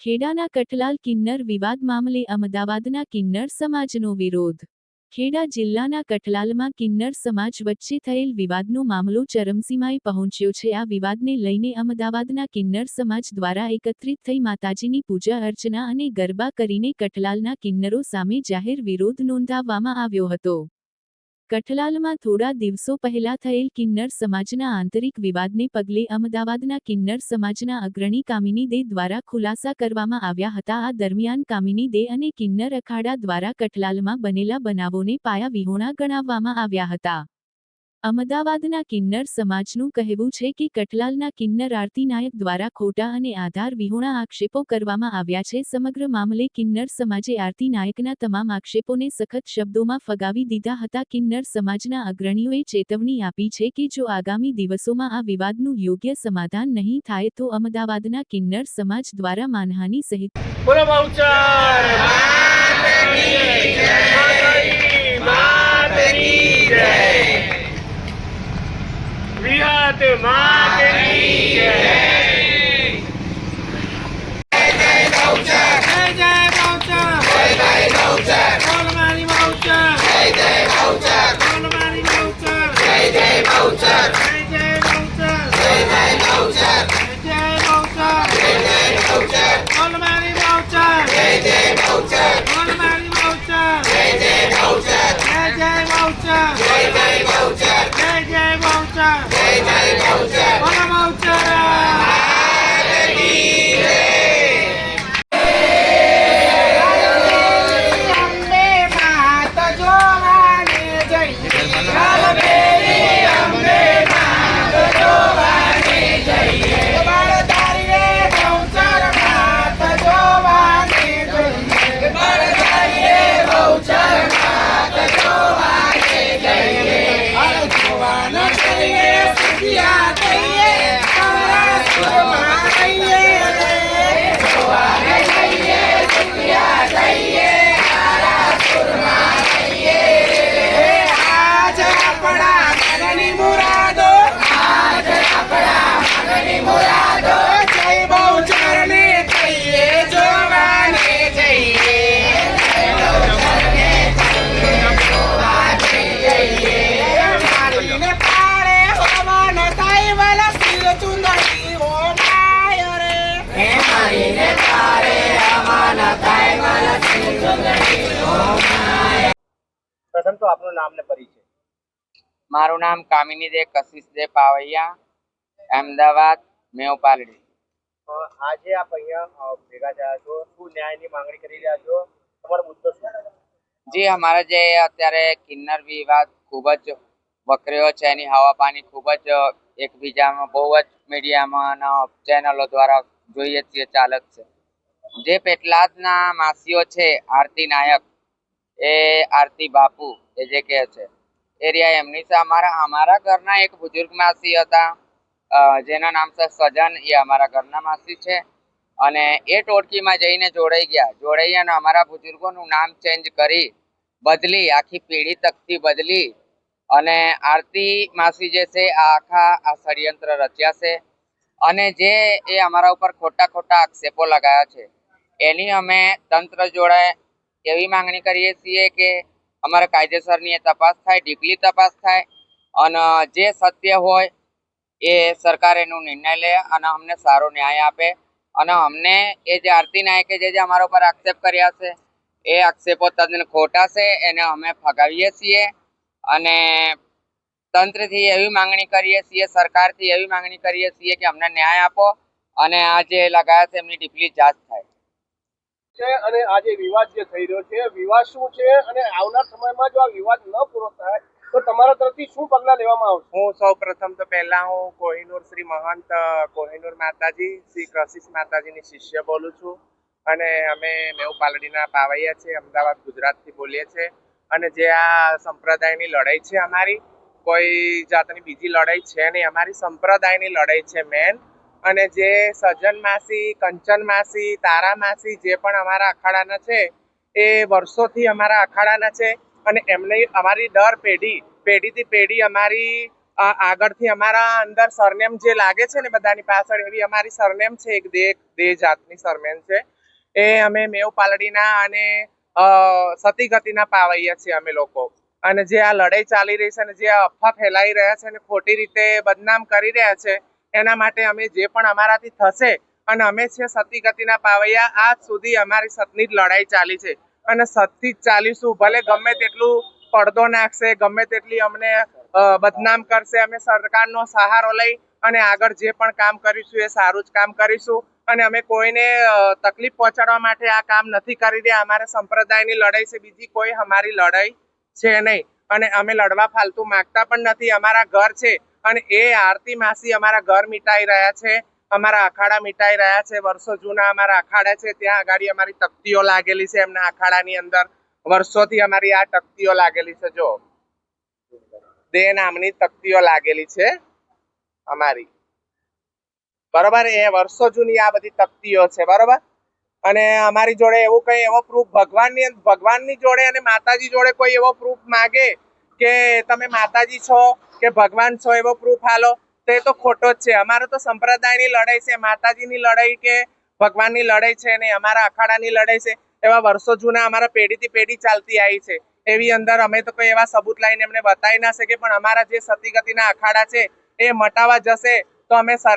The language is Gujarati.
ખેડાના કઠલાલ કિન્નર વિવાદ મામલે અમદાવાદના કિન્નર સમાજનો વિરોધ. ખેડા જિલ્લાના કઠલાલમાં કિન્નર સમાજ વચ્ચે થયેલ વિવાદનો મામલો ચરમસીમાએ પહોંચ્યો છે. આ વિવાદને લઈને અમદાવાદના કિન્નર સમાજ દ્વારા એકત્રિત થઈ માતાજીની પૂજા અર્ચના અને ગરબા કરીને કઠલાલના કિન્નરો સામે જાહેર વિરોધ નોંધાવવામાં આવ્યો હતો. કઠલાલમાં થોડા દિવસો પહેલા થયેલ કિન્નર સમાજના આંતરિક વિવાદને પગલે અમદાવાદના કિન્નર સમાજના અગ્રણી કામિની દે દ્વારા ખુલાસા કરવામાં આવ્યા હતા. આ દરમિયાન કામિની દે અને કિન્નર અખાડા દ્વારા કઠલાલમાં બનેલા બનાવોને પાયા વિહોણા ગણાવવામાં આવ્યા હતા. અમદાવાદના કિન્નર સમાજનું કહેવું છે કે કટલાલના કિન્નર આરતી નાયક દ્વારા ખોટા અને આધાર વિહોણા આક્ષેપો કરવામાં આવ્યા છે. સમગ્ર મામલે કિન્નર સમાજે આરતી નાયકના તમામ આક્ષેપોને સખત શબ્દોમાં ફગાવી દીધા હતા. કિન્નર સમાજના અગ્રણીઓએ ચેતવણી આપી છે કે જો આગામી દિવસોમાં આ વિવાદનું યોગ્ય સમાધાન નહીં થાય તો અમદાવાદના કિન્નર સમાજ દ્વારા માનહાની સહિત બહુચર માતાજી માતની જય વિહાત માતની જય જય જય બહુચર બોલ મારી બહુચર બોલ મારી બહુચર જય જય બહુચર જય જય બહુચર જય જય બહુચર બોલ મારી બહુચર બોલ મારી બહુચર જય જય બહુચર જય જય બહુચર જય જય culture. Hey, Jai. પ્રથમ આપનું નામ ને પરિચય. મારું નામ કામિની દે કશિશ દે પાવૈયા અમદાવાદ મેવપાલડી આજે આપ અહીંયા ભેગા થયા છો. શું ન્યાયની માંગણી કરી રહ્યા છો? તમારો મુદ્દો શું? જી અમારે જે અત્યારે કિન્નર વિવાદ ખૂબ જ વકર્યો છે એની હવા પાણી ખૂબ જ એકબીજામાં બહુ જ મીડિયામાં ચેનલો દ્વારા જોઈએ છીએ ચાલક છે. જે પેટલાદના માસીઓ છે આરતી નાયક એ આરતી બાપુ એ જે કહે છે. એ રહ્યા એમની છે અમારા અમારા ઘરના એક બુજુર્ગ માસી હતા. જેના નામ છે સજન. એ અમારા ઘરના માસી છે. અને એ ટોળકીમાં જઈને જોડાઈ ગયા. જોડાઈ અને અમારા બુજુર્ગોનું નામ ચેન્જ કરી, બદલી, આખી પેઢી તકતી બદલી. અને આરતી માસી જે છે, આ આખા આ ષડયંત્ર રચ્યા છે. અને જે એ અમારા ઉપર ખોટા ખોટા આક્ષેપો લગાવ્યા છે. એની અમે તંત્ર જોડે એવી માંગણી કરીએ છીએ કે અમારે કાયદેસરની એ તપાસ થાય ડીપલી તપાસ થાય અને જે સત્ય હોય એ સરકાર એનો નિર્ણય લે અને અમને સારો ન્યાય આપે. અને અમને એ જે આરતી નાયકે જે જે અમારા ઉપર આક્ષેપ કર્યા છે, એ આક્ષેપો તદ્દન ખોટા છે, એને અમે ફગાવીએ છીએ. અને તંત્રથી એવી માંગણી કરીએ છીએ, સરકારથી એવી માંગણી કરીએ છીએ કે અમને ન્યાય આપો. અને આ જે લગાયા છે, એમની ડીપલી જાત થાય. છે અને આ જે વિવાદ જે થઈ રહ્યો છે, વિવાદ શું છે અને આવનાર સમયમાં જો આ વિવાદ ન પૂરો થાય, તો તમારા તરફથી શું પગલાં લેવામાં આવશે? હું સૌ પ્રથમ તો પહેલા હું કોહિનૂર શ્રી મહંત, કોહિનૂર માતાજી, શ્રી કશિશ માતાજીની શિષ્ય બોલું છું. અને અમે મેવ પાલડીના પાવૈયા છે અમદાવાદ, ગુજરાતથી બોલીએ છીએ. અને જે આ સંપ્રદાયની લડાઈ છે અમારી, કોઈ જાતની બીજી લડાઈ છે નહીં. અમારી સંપ્રદાયની લડાઈ છે મેન અને જે સજ્જન માસી કંચન માસી તારા માસી જે પણ અમારા અખાડાના છે એ વર્ષોથી અમારા અખાડાના છે અને એમને અમારી દર પેઢી પેઢીથી પેઢી અમારી આગળથી અમારા અંદર સરનેમ જે લાગે છે ને બધાની પાછળ એવી અમારી સરનેમ છે એક દે દે જાતની સરનેમ છે. એ અમે મેવ પાલડીના અને અ, સતી ગતિના પાવૈયા છીએ અમે લોકો. અને જે આ લડાઈ ચાલી રહી છે અને જે અફવા ફેલાઈ રહ્યા છે અને ખોટી રીતે બદનામ કરી રહ્યા છે એના માટે અમે જે પણ અમારાથી થશે અને અમે છે સતી ગતિના પાવૈયા, આજ સુધી અમારી સતની જ લડાઈ ચાલી છે. અને સતથી જ ચાલીશું. ભલે ગમે તેટલું પડદો નાખશે, ગમે તેટલી અમને બદનામ કરશે, અમે સરકારનો સહારો લઈ અને આગળ જે પણ કામ કરીશું એ સારું જ કામ કરીશું. અને અમે કોઈને તકલીફ પહોંચાડવા માટે આ કામ નથી કરી રહ્યા. અમારે સંપ્રદાયની લડાઈ છે. બીજી કોઈ અમારી લડાઈ છે નહીં. અને અમે લડવા ફાલતુ માંગતા પણ નથી. અમારા ઘર છે. અને એ આરતી માસી અમારા ઘર મીટાઈ રહ્યા છે, અમારા અખાડા મીટાઈ રહ્યા છે, વર્ષો જૂના અમારા અખાડા છે, ત્યાં આગળ અમારી તકતીઓ લાગેલી છે એમના અખાડાની અંદર. વર્ષોથી અમારી આ તકતીઓ લાગેલી છે, જો. દે નામની તકતીઓ લાગેલી છે અમારી. બરોબર, એ વર્ષો જૂની આ બધી તકતીઓ છે, બરોબર? અને અમારી જોડે એવું કઈ એવો પ્રૂફ ભગવાનની ભગવાનની જોડે અને માતાજી જોડે કોઈ એવો પ્રૂફ માગે કે તમે માતાજી છો, કે ભગવાન છો એવો પ્રૂફ હાલો તો એ તો ખોટો જ છે. અમારો તો સંપ્રદાયની લડાઈ છે, માતાજીની લડાઈ કે ભગવાનની લડાઈ છે ને અમારા અખાડાની લડાઈ છે, એવા વર્ષો જૂના અમારા પેઢીથી પેઢી ચાલતી આવી છે. એવી અંદર અમે તો કોઈ એવા સબૂત લાઈને એમને બતાવી ના શકીએ, પણ અમારા જે સતીગતિના અખાડા છે, એ મટાવા જશે, તો અમે